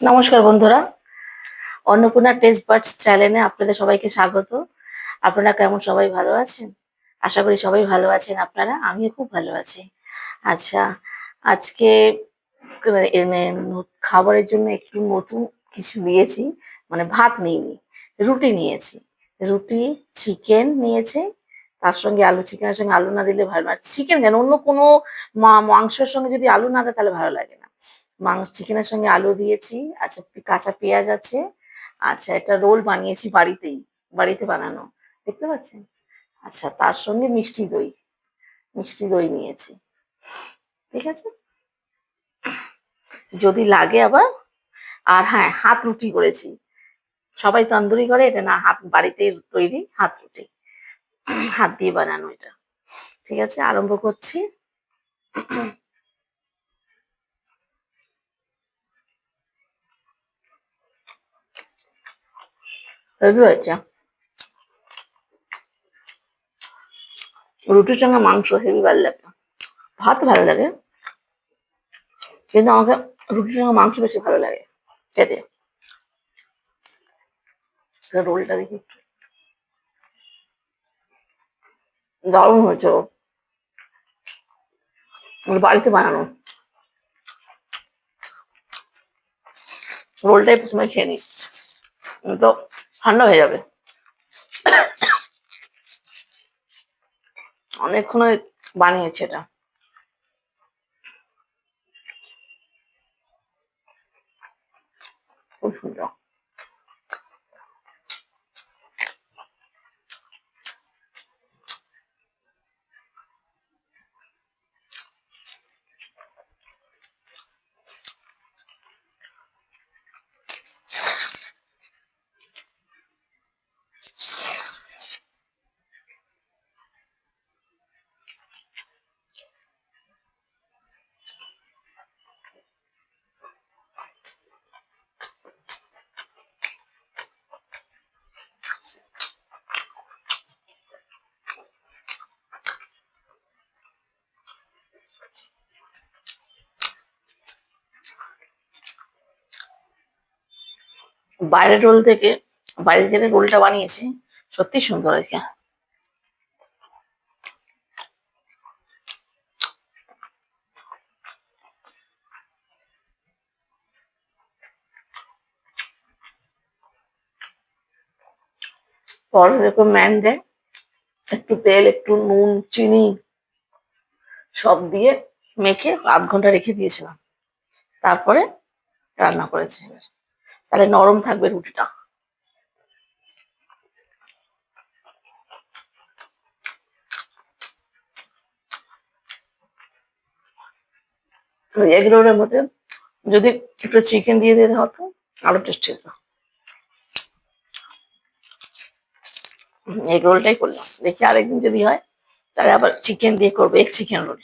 নমস্কার বন্ধুরা। Annapurna test birds চ্যানেলে আপনাদের সবাইকে স্বাগত। আপনারা কেমন? সবাই ভালো আছেন? আশা করি সবাই ভালো আছেন। আপনারা? আমিও খুব ভালো আছি। আচ্ছা আজকে খাবারের জন্য একটু নতুন কিছু নিয়েছি। মানে ভাত নিইনি, রুটি নিয়েছি। রুটি চিকেন নিয়েছি। তার সঙ্গে আলু চিকেনের সঙ্গে আলু না দিলে ভালো না। চিকেন কেন? অন্য কোনো মাংসের সঙ্গে যদি আলু না দেয় তাহলে ভালো লাগে না। মাংস, চিকেনের সঙ্গে আলু দিয়েছি আচ্ছা কাঁচা পেঁয়াজ আছে আচ্ছা একটা রোল বানিয়েছি বাড়িতেই, বাড়িতে বানানো, দেখতে পাচ্ছেন? আচ্ছা তার সঙ্গে মিষ্টি দই মিষ্টি দই নিয়েছি, ঠিক আছে? যদি লাগে আবার, আর হ্যাঁ হাত রুটি করেছি, সবাই তন্দুরি করে, এটা না, হাত বাড়িতেই তৈরি, হাত রুটি, হাত দিয়ে বানানো এটা, ঠিক আছে? আরম্ভ করছি। হেভি রুটির সঙ্গে মাংস হেভি ভালো লাগে ভাত ভালো লাগে। কিন্তু আমাকে রুটির সঙ্গে মাংস বেশি ভালো লাগে। খেতে। রোলটা দেখি দারুণ হয়েছে। বাড়িতে বানানো। রোলটাই প্রথমে খেয়ে নিই। তো ঠান্ডা হয়ে যাবে। অনেকক্ষণ বানিয়েছে এটা খুব সুন্দর বাইরের রোল থেকে বাইরে যেটা রোলটা বানিয়েছি সত্যি সুন্দর হয়েছে। পরে দেখো ম্যান দেয় একটু তেল, একটু নুন, চিনি, সব দিয়ে মেখে আধ ঘণ্টা রেখে দিয়েছিলাম। তারপরে রান্না করেছে এবার। তাহলে নরম থাকবে রুটিটা। এগ রোলের মধ্যে যদি একটু চিকেন দিয়ে দিতে হতো, আরও টেস্টি হতো। এগ রোলটাই করলাম। দেখি আরেকদিন যদি হয়, তাহলে আবার চিকেন দিয়ে করব এগ চিকেন রোল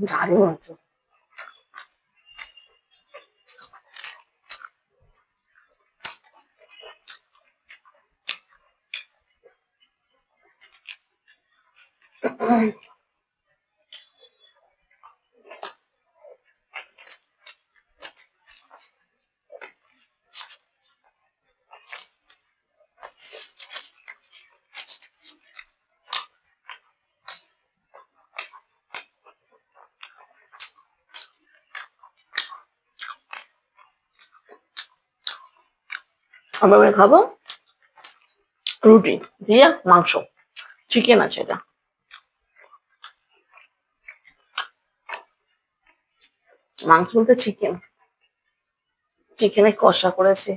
দারুণ হচ্ছে আমরা খাব। রুটি দিয়ে মাংস। চিকেন আছে এটা। মাংস বলতে চিকেন চিকেনে কষা করেছে।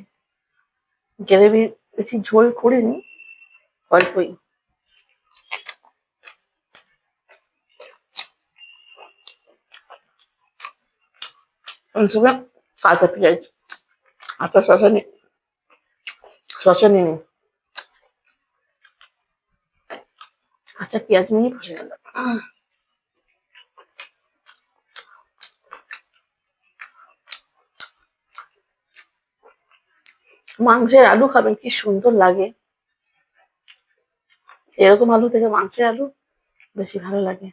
গ্রেভি বেশি ঝোল করিনি, অল্পই। কাঁচা পেঁয়াজ আচ্ছা শশা নি শশা নিয়ে নিন। কাঁচা পেঁয়াজ নিয়ে বসে গেল। মাংসের আলু খাবেন, কি সুন্দর লাগে। এরকম আলু থেকে মাংসের আলু বেশি ভালো লাগে।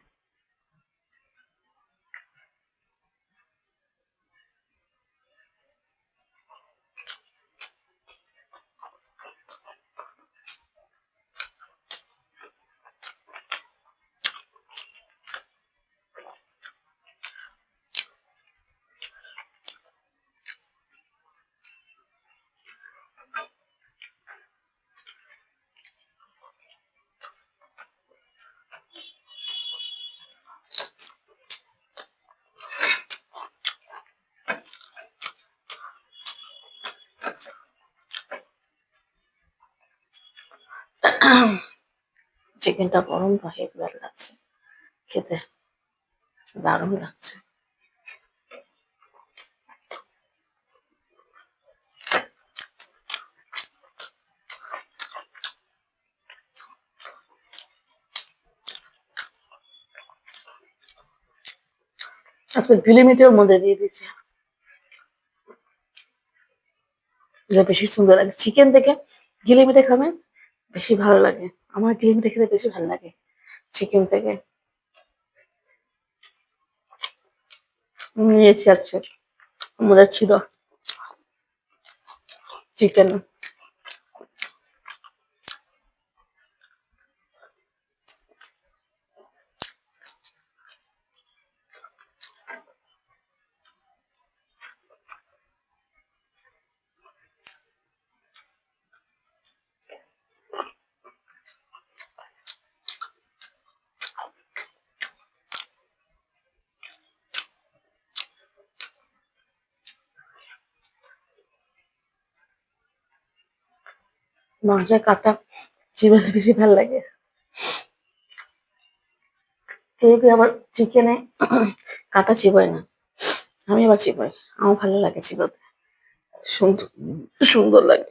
চিকেনটা গরম তো হেভি ভালো লাগছে। খেতে দারুণ লাগছে। আজকে গিলিমিটের মধ্যে দিয়ে দিচ্ছি এটা বেশি সুন্দর লাগে। চিকেন থেকে গিলিমিটে খাবেন বেশি ভালো লাগে। আমার গিলিমিটে খেতে বেশি ভালো লাগে চিকেন থেকে। নিয়েছি আজকে। আমাদের ছিল। চিকেন মাংসের কাটা চিবালে বেশি ভালো লাগে। কেউ আবার চিকেনে কাটা চিবায় না। আমি আবার চিবাই। আমার ভালো লাগে চিবাতে। সুন্দর সুন্দর লাগে।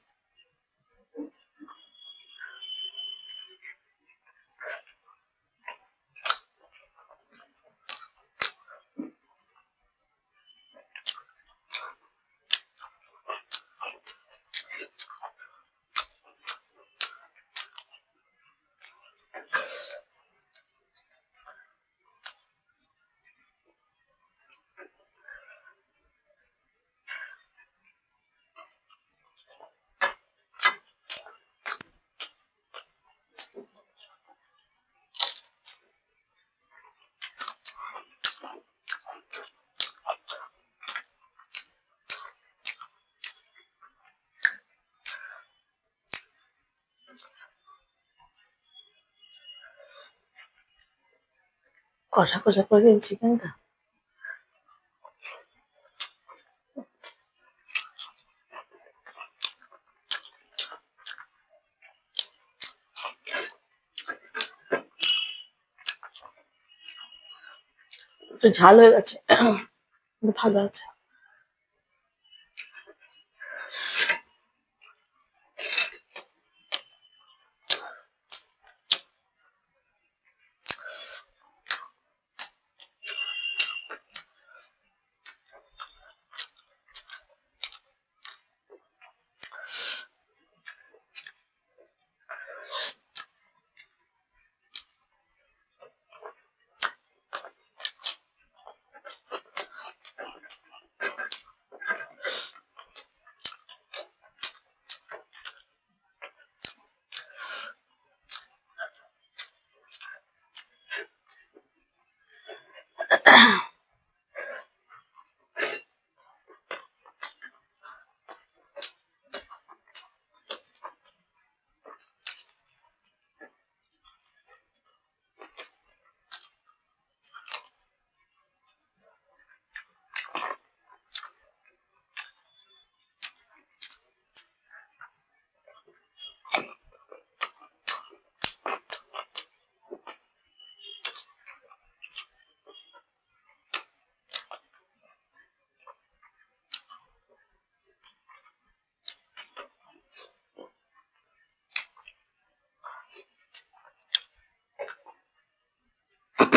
কষা কষা করে দিন চিকেনটা ঝাল হয়ে গেছে। ভালো আছে।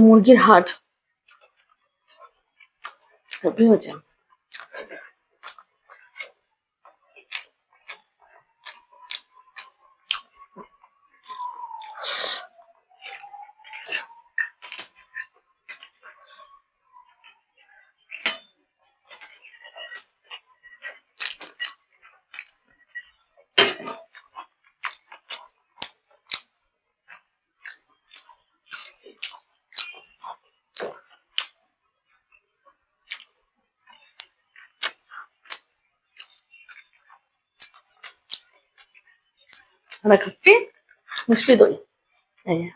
মুরগির হাট হেভি হয়েছে আমরা খাচ্ছি মিষ্টি দই এই যে।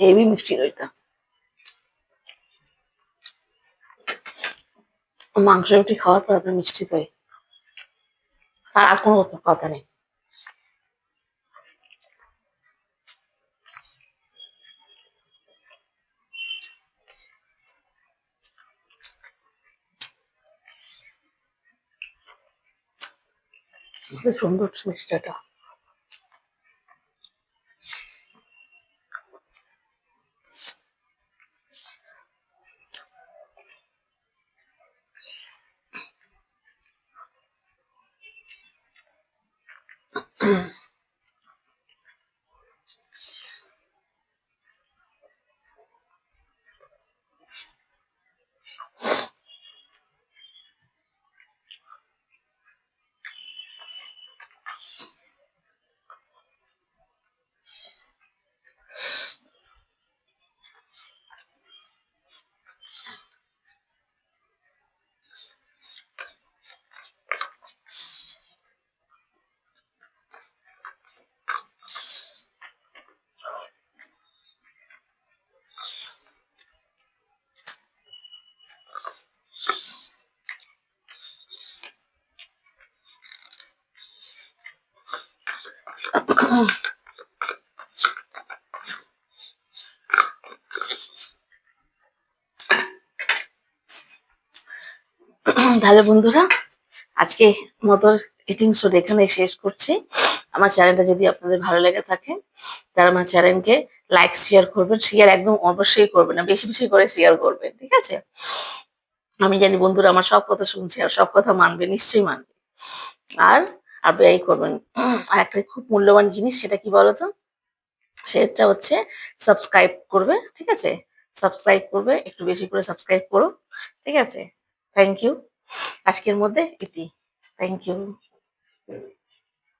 হেভি মিষ্টি দইটা। মাংস রুটি খাওয়ার পর আপনার মিষ্টি দই। আর আর কোনো কথা- নেই। সুন্দর মিষ্টিটা। Mm-hmm. তাহলে বন্ধুরা, আজকে মতো ইটিং শোট এখানে শেষ করছি। আমার চ্যানেলটা যদি আপনাদের ভালো লেগে থাকে তারা আমার চ্যানেলকে লাইক শেয়ার করবেন। শেয়ার একদম অবশ্যই করবেন না, বেশি বেশি করে শেয়ার করবেন, ঠিক আছে? আমি জানি বন্ধুরা আমার সব কথা শুনছে আর সব কথা মানবে, নিশ্চয়ই মানবে। আর আপনি এই করবেন। আর একটা খুব মূল্যবান জিনিস, সেটা কি বলতো? সেটা হচ্ছে সাবস্ক্রাইব করবে, ঠিক আছে? সাবস্ক্রাইব করবে, একটু বেশি করে সাবস্ক্রাইব করো ঠিক আছে? থ্যাংক ইউ আজকের মধ্যে এটি। Thank you